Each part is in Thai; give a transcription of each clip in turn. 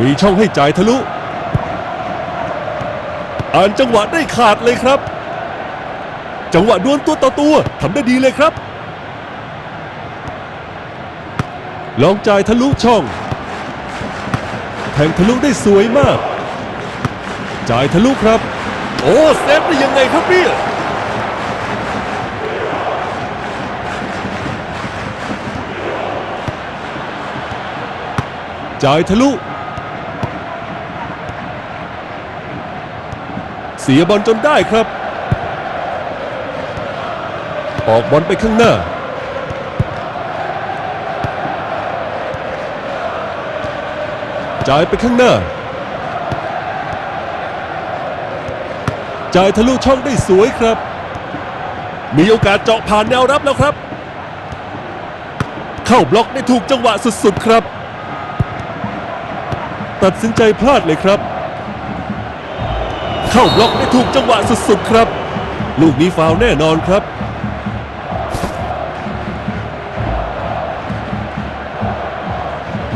มีช่องให้จ่ายทะลุ อ่านจังหวะได้ขาดเลยครับ จังหวะดวลตัวต่อตัวทำได้ดีเลยครับ ลองจ่ายทะลุช่อง แทงทะลุได้สวยมาก จ่ายทะลุครับ โอ้เซฟได้ยังไงครับเนี่ยจ่ายทะลุ เสียบอลจนได้ครับ ออกบอลไปข้างหน้า จ่ายไปข้างหน้า จ่ายทะลุช่องได้สวยครับ มีโอกาสเจาะผ่านแนวรับแล้วครับ เข้าบล็อกได้ถูกจังหวะสุดๆครับ ตัดสินใจพลาดเลยครับ เข้าบล็อกได้ถูกจังหวะสุดๆครับ ลูกนี้ฟาวแน่นอนครับ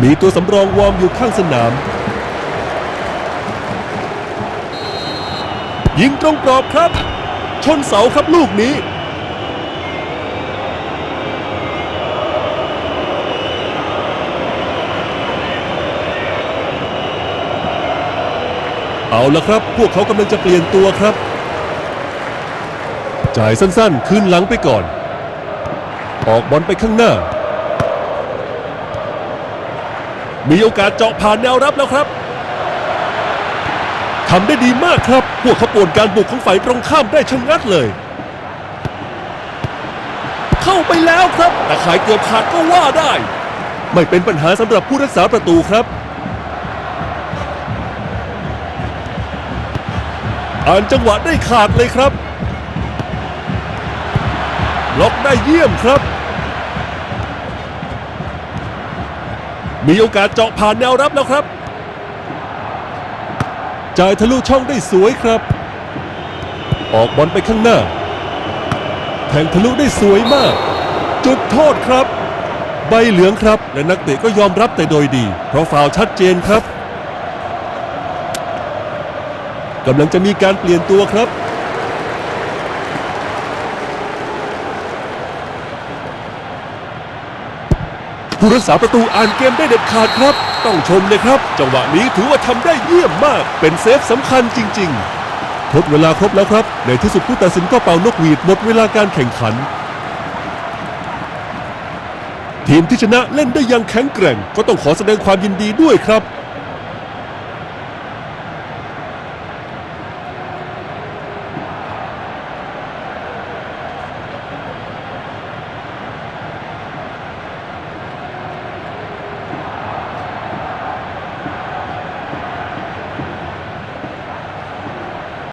มีตัวสำรองวอร์มอยู่ข้างสนาม ยิงตรงกรอบครับ ชนเสาครับลูกนี้ เอาละครับ พวกเขากำลังจะเปลี่ยนตัวครับ จ่ายสั้นๆ คืนหลังไปก่อน ออกบอลไปข้างหน้า มีโอกาสเจาะผ่านแนวรับแล้วครับทำได้ดีมากครับ พวกเขาป่วนการบุกของฝ่ายตรงข้ามได้ชะงัดเลย เข้าไปแล้วครับแต่ขายเกือบขาดก็ว่าได้ ไม่เป็นปัญหาสำหรับผู้รักษาประตูครับ อ่านจังหวะได้ขาดเลยครับ ล็อกได้เยี่ยมครับ มีโอกาสเจาะผ่านแนวรับแล้วครับ จ่ายทะลุช่องได้สวยครับ ออกบอลไปข้างหน้า แทงทะลุได้สวยมาก จุดโทษครับ ใบเหลืองครับ และนักเตะก็ยอมรับแต่โดยดี เพราะฟาวชัดเจนครับ กำลังจะมีการเปลี่ยนตัวครับ ผู้รักษาประตูอ่านเกมได้เด็ดขาดครับ ต้องชมเลยครับ จังหวะนี้ถือว่าทำได้เยี่ยมมาก เป็นเซฟสำคัญจริง ๆ ทดเวลาครบแล้วครับ ในที่สุดผู้ตัดสินก็เป่านกหวีดหมดเวลาการแข่งขัน ทีมที่ชนะเล่นได้อย่างแข็งแกร่ง ก็ต้องขอแสดงความยินดีด้วยครับ